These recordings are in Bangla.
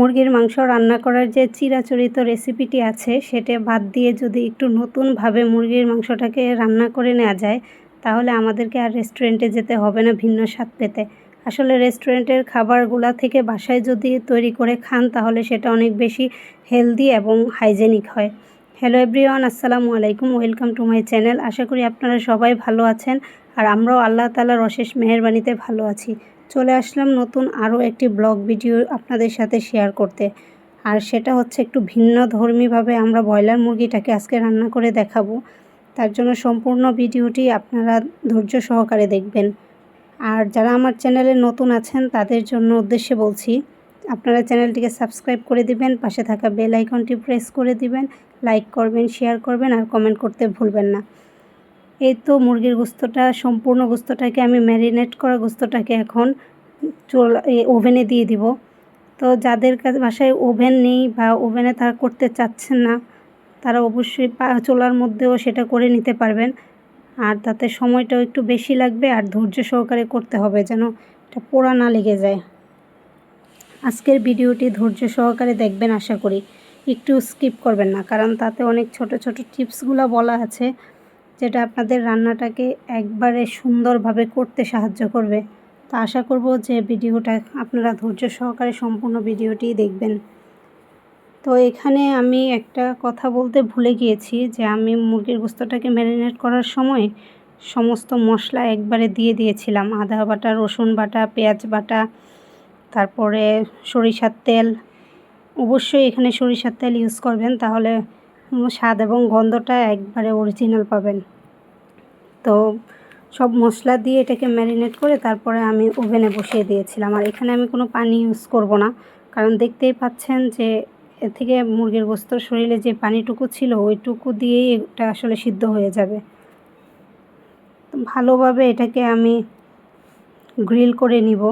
মুরগির মাংস রান্না করার যে চিরাচরিত রেসিপিটি আছে, সেটা বাদ দিয়ে যদি একটু নতুনভাবে মুরগির মাংসটাকে রান্না করে নেওয়া যায়, তাহলে আমাদেরকে আর রেস্টুরেন্টে যেতে হবে না ভিন্ন স্বাদ পেতে। আসলে রেস্টুরেন্টের খাবারগুলা থেকে বাসায় যদি তৈরি করে খান, তাহলে সেটা অনেক বেশি হেলদি এবং হাইজেনিক হয়। হ্যালো এভরিওয়ান, আসসালামু আলাইকুম, ওয়েলকাম টু মাই চ্যানেল। আশা করি আপনারা সবাই ভালো আছেন, আর আমরাও আল্লাহ তালার অশেষ মেহরবানিতে ভালো আছি। চলে আসলাম নতুন আরও একটি ব্লগ ভিডিও আপনাদের সাথে শেয়ার করতে। আর সেটা হচ্ছে একটু ভিন্ন ধর্মীভাবে আমরা ব্রয়লার মুরগিটাকে আজকে রান্না করে দেখাবো। তার জন্য সম্পূর্ণ ভিডিওটি আপনারা ধৈর্য সহকারে দেখবেন। আর যারা আমার চ্যানেলে নতুন আছেন, তাদের জন্য উদ্দেশ্যে বলছি, আপনারা চ্যানেলটিকে সাবস্ক্রাইব করে দিবেন, পাশে থাকা বেল আইকনটি প্রেস করে দিবেন, লাইক করবেন, শেয়ার করবেন, আর কমেন্ট করতে ভুলবেন না। এই তো মুরগির গোস্তটা, সম্পূর্ণ গোস্তটাকে আমি ম্যারিনেট করা গোস্তটাকে এখন চোল ওভেনে দিয়ে দিব। তো যাদের কাছে, বাসায় ওভেন নেই বা ওভেনে তারা করতে চাচ্ছেন না, তারা অবশ্যই চোলার মধ্যেও সেটা করে নিতে পারবেন। আর তাতে সময়টাও একটু বেশি লাগবে আর ধৈর্য সহকারে করতে হবে যেন এটা পোড়া না লেগে যায়। আজকের ভিডিওটি ধৈর্য সহকারে দেখবেন আশা করি। একটু স্কিপ করবেন না, কারণ তাতে অনেক ছোট ছোট টিপসগুলো বলা আছে। যেটা আপনাদের রান্নাটাকে একবারে সুন্দরভাবে করতে সাহায্য করবে। তো আশা করব যে ভিডিওটা আপনারা ধৈর্য সহকারে সম্পূর্ণ ভিডিওটি দেখবেন। তো এখানে আমি একটা কথা বলতে ভুলে গিয়েছি যে আমি মুরগির গোস্তটাকে ম্যারিনেট করার সময় সমস্ত মশলা একবারে দিয়ে দিয়েছিলাম। আদা বাটা, রসুন বাটা, পেঁয়াজ বাটা, তারপরে সরিষার তেল। অবশ্যই এখানে সরিষার তেল ইউজ করবেন, তাহলে স্বাদ এবং গন্ধটা একবারে অরিজিনাল পাবেন। তো সব মশলা দিয়ে এটাকে ম্যারিনেট করে তারপরে আমি ওভেনে বসিয়ে দিয়েছিলাম। আর এখানে আমি কোনো পানি ইউজ করব না। কারণ দেখতেই পাচ্ছেন যে এ থেকে মুরগির গোস্তর শরীরে যে পানিটুকু ছিল, ওইটুকু দিয়েই এটা আসলে সিদ্ধ হয়ে যাবে। ভালোভাবে এটাকে আমি গ্রিল করে নিব।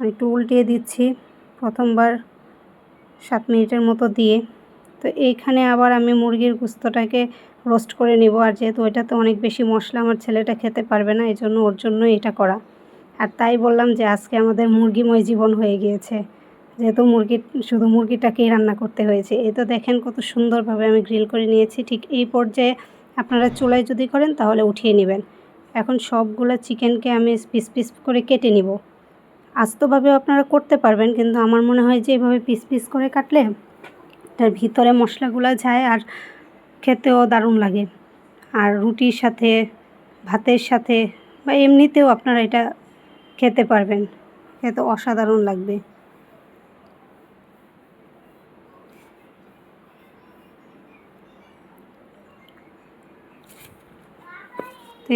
একটু উল্টিয়ে দিচ্ছি প্রথমবার সাত মিনিটের মতো দিয়ে। তো এইখানে আবার আমি মুরগির গুস্তটাকে রোস্ট করে নিব। আর যেহেতু ওইটাতে অনেক বেশি মশলা, আমার ছেলেটা খেতে পারবে না এই জন্য ওর জন্য এটা করা। আর তাই বললাম যে, আজকে আমাদের মুরগিময় জীবন হয়ে গিয়েছে। যেহেতু মুরগি, শুধু মুরগিটাকেই রান্না করতে হয়েছে। এই তো দেখেন কত সুন্দরভাবে আমি গ্রিল করে নিয়েছি। ঠিক এই পর্যায়ে আপনারা চুলায় যদি করেন, তাহলে উঠিয়ে নেবেন। এখন সবগুলো চিকেনকে আমি পিস পিস করে কেটে নিব। আস্তভাবেও আপনারা করতে পারবেন, কিন্তু আমার মনে হয় যে, এভাবে পিস পিস করে কাটলে এটার ভিতরে মশলাগুলো যায় আর খেতেও দারুণ লাগে। আর রুটির সাথে, ভাতের সাথে বা এমনিতেও আপনারা এটা খেতে পারবেন। খেতে অসাধারণ লাগবে।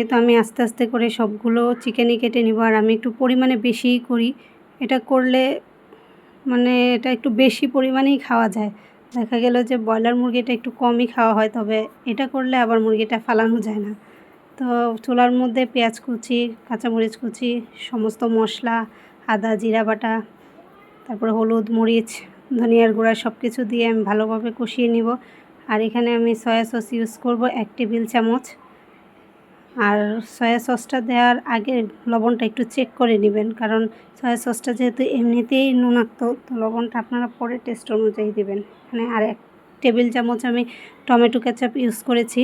তো আমি আস্তে আস্তে করে সবগুলো চিকেনই কেটে নিব। আর আমি একটু পরিমাণে বেশিই করি। এটা করলে মানে এটা একটু বেশি পরিমাণেই খাওয়া যায়। দেখা গেল যে ব্রয়লার মুরগিটা একটু কমই খাওয়া হয়, তবে এটা করলে আবার মুরগিটা ফালানো যায় না। তো চুলার মধ্যে পেঁয়াজ কুচি, কাঁচামরিচ কুচি, সমস্ত মশলা, আদা, জিরা বাটা, তারপরে হলুদ, মরিচ, ধনিয়ার গুঁড়া সব কিছু দিয়ে আমি ভালোভাবে কষিয়ে নিব। আর এখানে আমি সয়া সস ইউজ করব এক টেবিল চামচ। আর সয়া সসটা দেওয়ার আগে লবণটা একটু চেক করে নেবেন। কারণ সয়া সসটা যেহেতু এমনিতেই নুনাক্ত, তো লবণটা আপনারা পরে টেস্ট অনুযায়ী দেবেন। এখানে আর এক টেবিল চামচ আমি টমেটো কেচাপ ইউজ করেছি।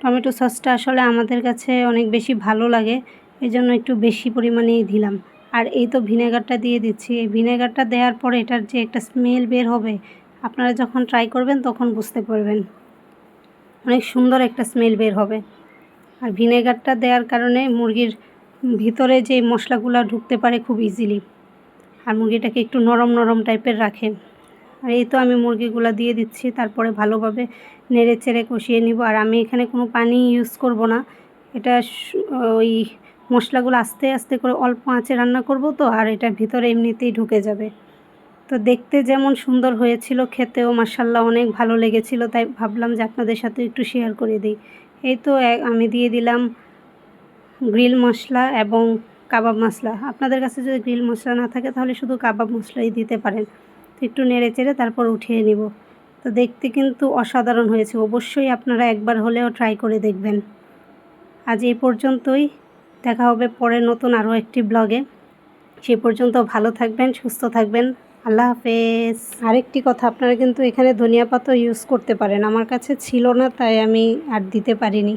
টমেটো সসটা আসলে আমাদের কাছে অনেক বেশি ভালো লাগে এই জন্য একটু বেশি পরিমাণেই দিলাম। আর এই তো ভিনেগারটা দিয়ে দিচ্ছি। এই ভিনেগারটা দেওয়ার পরে এটার যে একটা স্মেল বের হবে, আপনারা যখন ট্রাই করবেন তখন বুঝতে পারবেন। অনেক সুন্দর একটা স্মেল বের হবে। আর ভিনেগারটা দেওয়ার কারণে মুরগির ভিতরে যে মশলাগুলো ঢুকতে পারে খুব ইজিলি আর মুরগিটাকে একটু নরম নরম টাইপের রাখে আর এই তো আমি মুরগিগুলো দিয়ে দিচ্ছি, তারপরে ভালোভাবে নেড়ে চেড়ে কষিয়ে নিব। আর আমি এখানে কোনো পানি ইউজ করব না। এটা ওই মশলাগুলো আস্তে আস্তে করে অল্প আঁচে রান্না করব তো, আর এটা ভিতরে এমনিতেই ঢুকে যাবে। তো দেখতে যেমন সুন্দর হয়েছিল, খেতেও মাসাল্লাহ অনেক ভালো লেগেছিল, তাই ভাবলাম যে আপনাদের সাথে একটু শেয়ার করে দিই। এই তো আমি দিয়ে দিলাম গ্রিল মশলা এবং কাবাব মশলা। আপনাদের কাছে যদি গ্রিল মশলা না থাকে, তাহলে শুধু কাবাব মশলাই দিতে পারেন। তো একটু নেড়ে চেড়ে তারপর উঠিয়ে নিব। তো দেখতে কিন্তু অসাধারণ হয়েছে। অবশ্যই আপনারা একবার হলেও ট্রাই করে দেখবেন। আজ এই পর্যন্তই। দেখা হবে পরে নতুন আরও একটি ব্লগে সে পর্যন্ত ভালো থাকবেন, সুস্থ থাকবেন। আল্লাহ হাফেজ। আরেকটি কথা, আপনারা কিন্তু এখানে ধনিয়া পাতা ইউজ করতে পারেন। আমার কাছে ছিল না, তাই আমি আর দিতে পারিনি।